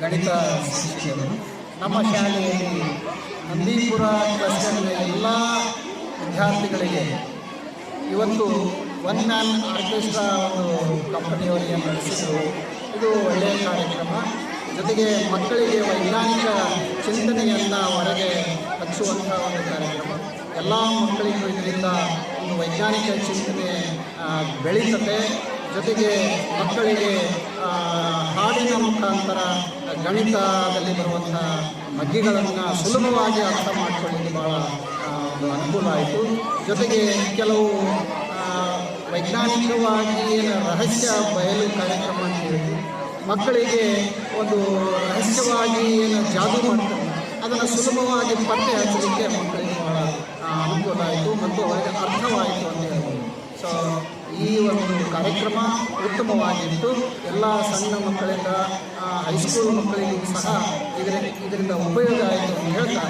ಗಣಿತ ಶಿಕ್ಷಕರು. ನಮ್ಮ ಶಾಲೆಯಲ್ಲಿ ನಂದೀಪುರ ಕ್ಲಸ್ಟರ್ನ ಎಲ್ಲ ವಿದ್ಯಾರ್ಥಿಗಳಿಗೆ ಇವತ್ತು ಒನ್ ಮ್ಯಾನ್ ಆರ್ಕೆಸ್ಟ್ರಾ ಒಂದು ಕಂಪನಿಯವರಿಗೆ ನಡೆಸಿದರು. ಇದು ಒಳ್ಳೆಯ ಕಾರ್ಯಕ್ರಮ. ಜೊತೆಗೆ ಮಕ್ಕಳಿಗೆ ವೈಜ್ಞಾನಿಕ ಚಿಂತನೆಯನ್ನು ಹೊರಗೆ ಹಚ್ಚುವಂಥ ಒಂದು ಕಾರ್ಯಕ್ರಮ. ಎಲ್ಲ ಮಕ್ಕಳಿಗೂ ಇದರಿಂದ ಒಂದು ವೈಜ್ಞಾನಿಕ ಚಿಂತನೆ ಬೆಳೀತದೆ ಜೊತೆಗೆ ಮಕ್ಕಳಿಗೆ ಹಾಡಿನ ಮುಖಾಂತರ ಗಣಿತದಲ್ಲಿ ಬರುವಂಥ ಮಗ್ಗಿಗಳನ್ನು ಸುಲಭವಾಗಿ ಅರ್ಥ ಮಾಡಿಕೊಳ್ಳಲು ಭಾಳ ಒಂದು ಅನುಕೂಲ ಆಯಿತು. ಜೊತೆಗೆ ಕೆಲವು ವೈಜ್ಞಾನಿಕವಾಗಿ ರಹಸ್ಯ ಬಯಲು ಕಾರ್ಯಕ್ರಮ ಅಂತ ಹೇಳಿದ್ವಿ ಮಕ್ಕಳಿಗೆ ಒಂದು ರಹಸ್ಯವಾಗಿ ಏನು ಜಾದು ಮಾಡ್ತಾರೆ ಅದನ್ನು ಸುಲಭವಾಗಿ ಪತ್ತೆ ಹಚ್ಚಲಿಕ್ಕೆ ಮಕ್ಕಳಿಗೆ ಆ, ಅನುಕೂಲ ಆಯಿತು ಮತ್ತು ಅವರಿಗೆ ಅರ್ಥವಾಯಿತು ಅಂತ ಹೇಳ್ಬೋದು. ಕಾರ್ಯಕ್ರಮ ಉತ್ತಮವಾಗಿತ್ತು. ಎಲ್ಲ ಸಣ್ಣ ಮಕ್ಕಳಿಂದ ಹೈಸ್ಕೂಲ್ ಮಕ್ಕಳಿಗೂ ಸಹ ಇದರ ಇದರಿಂದ ಉಪಯೋಗ ಆಯಿತು ಅಂತ ಹೇಳ್ತಾ